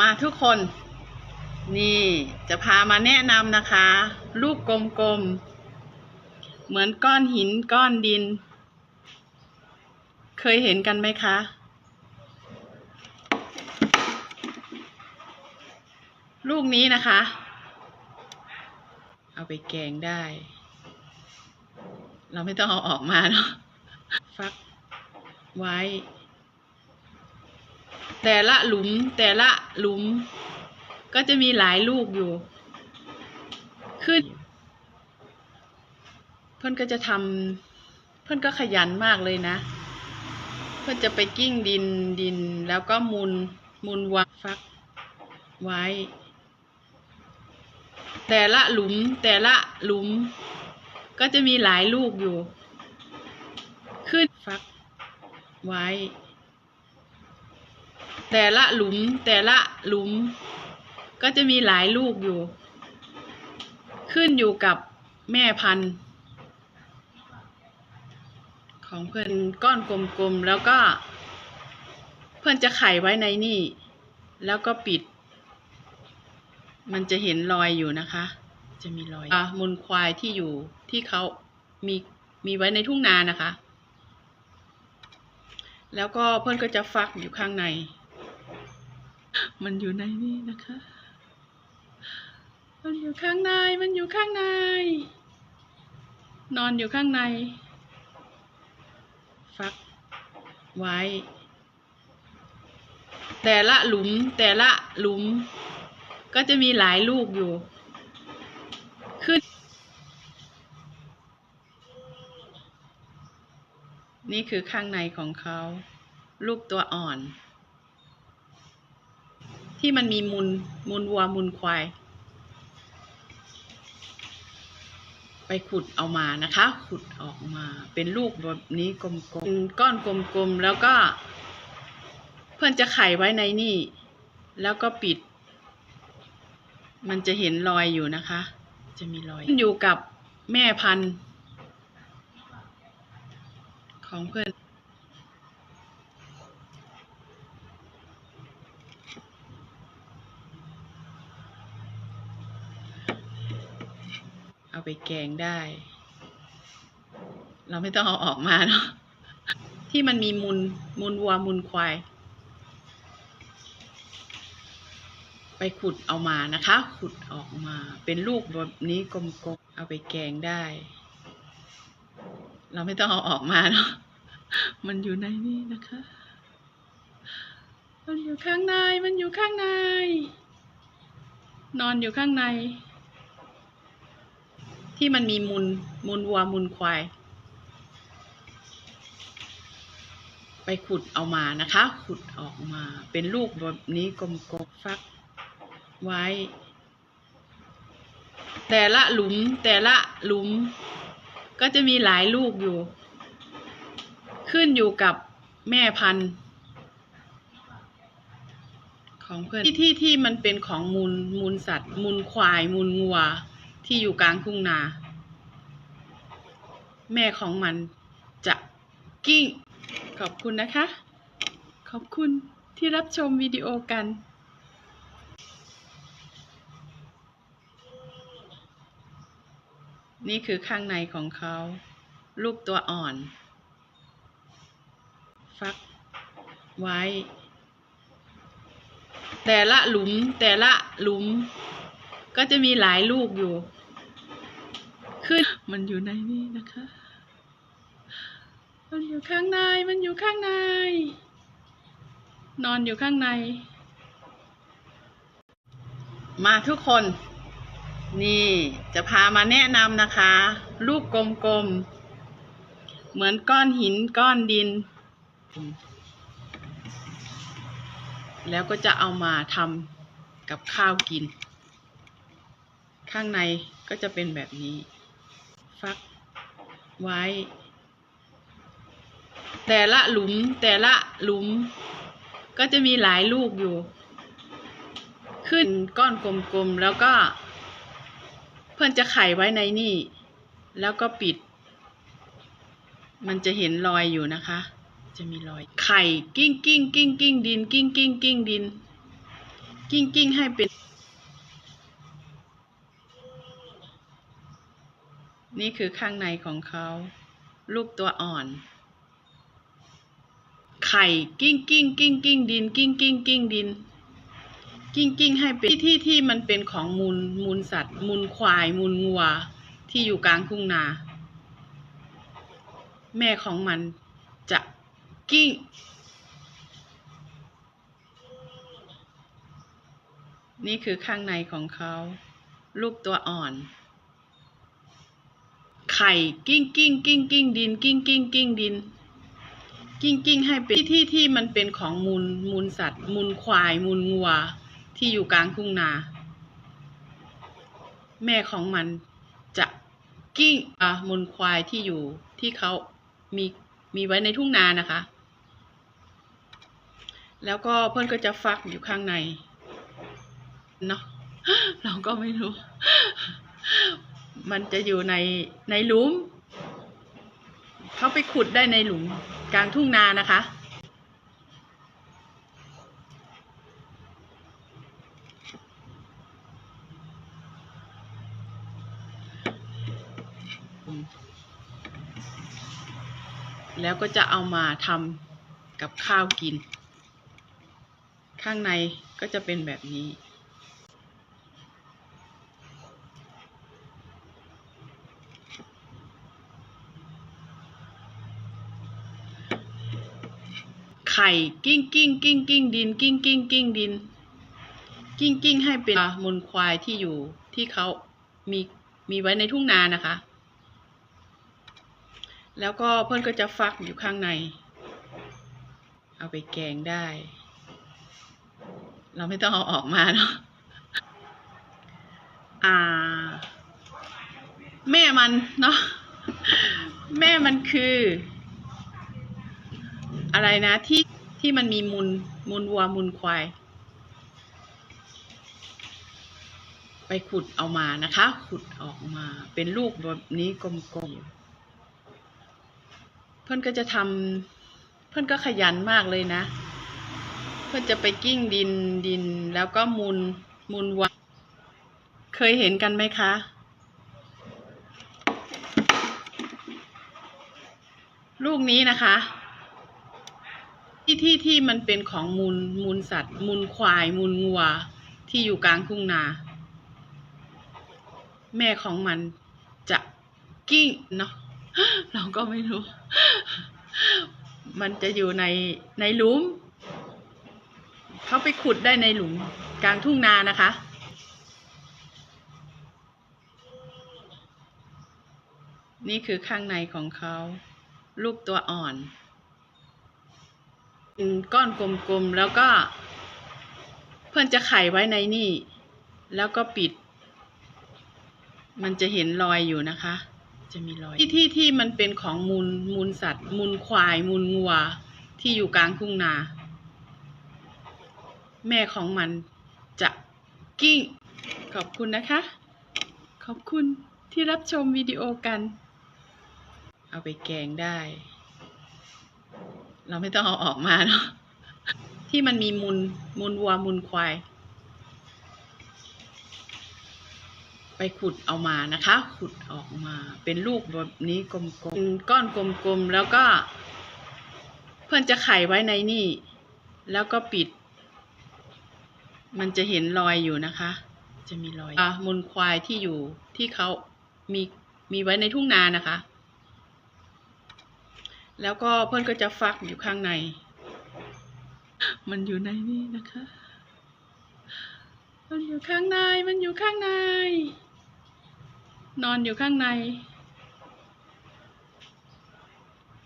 มาทุกคน นี่จะพามาแนะนำนะคะ ลูกกลมๆ เหมือนก้อนหินก้อนดิน เคยเห็นกันไหมคะ ลูกนี้นะคะ เอาไปแกงได้ เราไม่ต้องเอาออกมาเนาะฟักไว้ แต่ละหลุมแต่ละหลุม ก็จะมีหลายลูกอยู่ ขึ้น เพื่อนก็จะทำเพื่อนก็ขยันมากเลยนะ เพื่อนจะไปกิ้งดินดิน แล้วก็มุนมุนวางฟักไว้ แต่ละหลุมแต่ละหลุม ก็จะมีหลายลูกอยู่ ขึ้นฟักไว้ แต่ละหลุมแต่ละหลุม ก็จะมีหลายลูกอยู่ ขึ้นอยู่กับแม่พันธุ์ ของเพื่อนก้อนกลมๆแล้วก็ เพื่อนจะไข่ไว้ในนี่ แล้วก็ปิด มันจะเห็นรอยอยู่นะคะ จะมีรอยอมูลควายที่อยู่ที่เขามีมีไว้ในทุ่งนานะคะ แล้วก็เพื่อนก็จะฟักอยู่ข้างใน มันอยู่ในนี่นะคะ มันอยู่ข้างใน มันอยู่ข้างใน นอนอยู่ข้างใน ฟักไว้ แต่ละหลุมแต่ละหลุม ก็จะมีหลายลูกอยู่ ขึ้น นี่คือข้างในของเขา ลูกตัวอ่อน ที่มันมีมูลมูลวัวมูลควาย ไปขุดเอามานะคะ ขุดออกมา เป็นลูกแบบนี้กลมๆก้อนกลมๆแล้วก็ เพื่อนจะไข่ไว้ในนี่ แล้วก็ปิด มันจะเห็นรอยอยู่นะคะ จะมีรอยอยู่กับแม่พันธุ์ของเพื่อน ไปแกงได้ เราไม่ต้องเอาออกมาเนาะที่มันมีมูลมูลวัวมูลควาย ไปขุดเอามานะคะ ขุดออกมา เป็นลูกแบบนี้กลมๆเอาไปแกงได้ เราไม่ต้องเอาออกมาเนาะมันอยู่ในนี่นะคะ มันอยู่ข้างใน มันอยู่ข้างใน นอนอยู่ข้างใน ที่มันมีมูลมูลวัวมูลควาย ไปขุดเอามานะคะ ขุดออกมาเป็นลูกแบบนี้กลมๆฟักไว้ แต่ละหลุมแต่ละหลุมก็จะมีหลายลูกอยู่ ขึ้นอยู่กับแม่พันธุ์ ของเพื่อนที่ที่ที่มันเป็นของมูลมูลสัตว์ มูลควาย มูลงัว ที่อยู่กลางทุ่งนา แม่ของมันจะกิ้ง ขอบคุณนะคะ ขอบคุณที่รับชมวิดีโอกันนี่คือข้างในของเขาลูกตัวอ่อน ฟักไว้ แต่ละหลุมแต่ละหลุม ก็จะมีหลายลูกอยู่ ขึ้น มันอยู่ในนี่นะคะ มันอยู่ข้างใน มันอยู่ข้างใน นอนอยู่ข้างใน มาทุกคน นี่จะพามาแนะนำนะคะ ลูกกลมๆ เหมือนก้อนหินก้อนดิน แล้วก็จะเอามาทำกับข้าวกิน ข้างในก็จะเป็นแบบนี้ ฟักไว้ แต่ละหลุมแต่ละหลุม ก็จะมีหลายลูกอยู่ ขึ้นก้อนกลมๆแล้วก็เพื่อนจะไข่ไว้ในนี่ แล้วก็ปิด มันจะเห็นรอยอยู่นะคะ จะมีรอย ไข่กิ้งกิ้งกิ้งกิ้งดิน กิ้งกิ้งกิ้งดิน กิ้งกิ้งให้เป็น นี่คือข้างในของเขาลูกตัวอ่อน ไข่กิ้งกิ้งกิ้งกิ้งดิน กิ้งกิ้งกิ้งดิน กิ้งกิ้งให้เป็นที่ที่มันเป็นของมูลมูลสัตว์ มูลควาย มูลงัว ที่อยู่กลางทุ่งนา แม่ของมันจะกิ้งนี่คือข้างในของเขาลูกตัวอ่อน ไข่กิ้งกิ้งกิ้งกิ้งดิน กิ้งกิ้งกิ้งดิน กิ้งกิ้งให้เป็นที่ที่มันเป็นของมูลมูลสัตว์ มูลควายมูลงัว ที่อยู่กลางทุ่งนา แม่ของมันจะกิ้งอะมูลควายที่อยู่ที่เขามีมีไว้ในทุ่งนานะคะ แล้วก็เพื่อนก็จะฟักอยู่ข้างในเนาะเราก็ไม่รู้ มันจะอยู่ในในหลุมเขาไปขุดได้ในหลุมกลางทุ่งนานะคะ แล้วก็จะเอามาทำกับข้าวกิน ข้างในก็จะเป็นแบบนี้ ไข่กิ้งกิ้งกิ้งกิ้งดิน กิ้งกิ้งกิ้งดิน กิ้งกิ้งให้เป็นมูลควายที่อยู่ที่เขามีมีไว้ในทุ่งนานะคะ แล้วก็เพื่อนก็จะฟักอยู่ข้างใน เอาไปแกงได้ เราไม่ต้องเอาออกมาเนาะอ่า แม่มันเนาะแม่มันคือ อะไรนะที่ที่มันมีมูลมูลวัวมูลควาย ไปขุดเอามานะคะ ขุดออกมา เป็นลูกแบบนี้กลมๆ เพื่อนก็จะทำเพื่อนก็ขยันมากเลยนะ เพื่อนจะไปกิ้งดินดินแล้วก็มูลมูลวัว เคยเห็นกันไหมคะลูกนี้นะคะ ที่ที่ที่มันเป็นของมูลมูลสัตว์ มูลควาย มูลงัว ที่อยู่กลางทุ่งนา แม่ของมันจะกิ้งเนาะเราก็ไม่รู้ มันจะอยู่ในในหลุมเขาไปขุดได้ในหลุมกลางทุ่งนานะคะ นี่คือข้างในของเขา ลูกตัวอ่อน เป็นก้อนกลมๆ แล้วก็ เพื่อนจะไขไว้ในนี่ แล้วก็ปิด มันจะเห็นรอยอยู่นะคะ จะมีรอย ที่ที่ที่มันเป็นของมูลมูลสัตว์ มูลควาย มูลงัว ที่อยู่กลางทุ่งนา แม่ของมันจะกิ้ง ขอบคุณนะคะ ขอบคุณที่รับชมวิดีโอกัน เอาไปแกงได้ เราไม่ต้องเอาออกมาเนาะที่มันมีมูลมูลวัวมูลควาย ไปขุดเอามานะคะ ขุดออกมา เป็นลูกแบบนี้กลมๆก้อนกลมๆแล้วก็ เพื่อนจะไข่ไว้ในนี่ แล้วก็ปิด มันจะเห็นรอยอยู่นะคะ จะมีรอยอะมูลควายที่อยู่ที่เขามีมีไว้ในทุ่งนานะคะ แล้วก็เพื่อนก็จะฟักอยู่ข้างใน มันอยู่ในนี่นะคะ มันอยู่ข้างใน มันอยู่ข้างใน นอนอยู่ข้างใน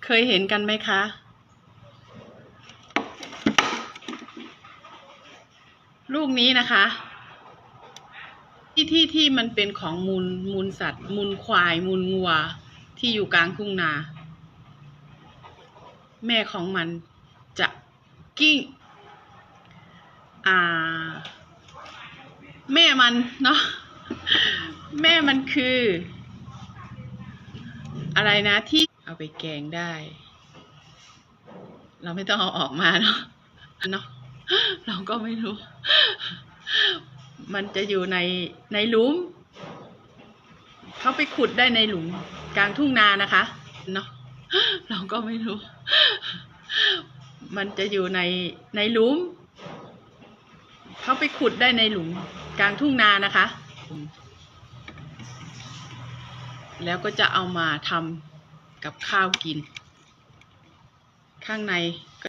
เคยเห็นกันไหมคะ ลูกนี้นะคะที่ที่ที่มันเป็นของมูลมูลสัตว์ มูลควาย มูลงัว ที่อยู่กลางทุ่งนา แม่ของมันจะกิ้งอ่า แม่มันเนาะแม่มันคือ อะไรนะที่เอาไปแกงได้ เราไม่ต้องเอาออกมาเนาะเนาะเราก็ไม่รู้ มันจะอยู่ในในหลุมเขาไปขุดได้ในหลุมกลางทุ่งนานะคะเนาะ เราก็ไม่รู้ มันจะอยู่ในในหลุม เขาไปขุดได้ในหลุมกลางทุ่งนานะคะ แล้วก็จะเอามาทำกับข้าวกิน ข้างใน